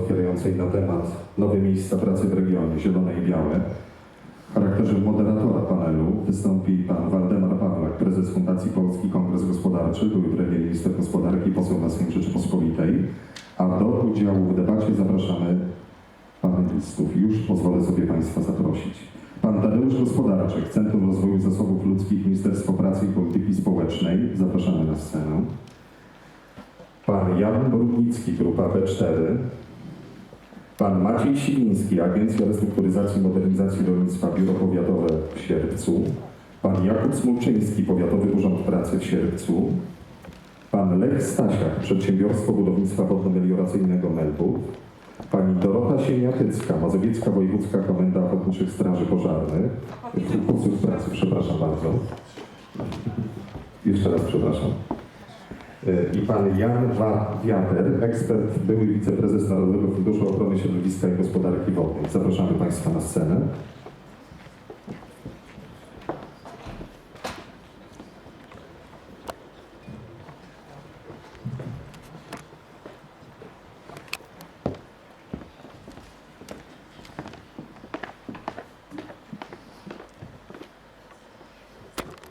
dyskutującej na temat nowe miejsca pracy w regionie Zielone i Białe. W charakterze moderatora panelu wystąpi pan Waldemar Pawlak, prezes Fundacji Polski Kongres Gospodarczy, były premier minister gospodarki, poseł na Sejm Rzeczypospolitej. A do udziału w debacie zapraszamy panelistów. Już pozwolę sobie Państwa zaprosić. Pan Tadeusz Gospodarczyk, Centrum Rozwoju Zasobów Ludzkich, Ministerstwo Pracy i Polityki Społecznej. Zapraszamy na scenę. Pan Jan Brudnicki, Grupa B4. Pan Maciej Siliński, Agencja Restrukturyzacji i Modernizacji Rolnictwa, Biuro Powiatowe w Sierpcu. Pan Jakub Smulczyński, Powiatowy Urząd Pracy w Sierpcu. Pan Lech Stasiak, Przedsiębiorstwo Budownictwa Wodno-Melioracyjnego Melbów. Pani Dorota Siemiatycka, Mazowiecka Wojewódzka Komenda Ochotniczych Straży Pożarnych. Kursów Pracy, przepraszam bardzo. Jeszcze raz przepraszam. I pan Jan Wiater, ekspert, były wiceprezes Narodowego Funduszu Ochrony Środowiska i Gospodarki Wodnej. Zapraszamy Państwa na scenę.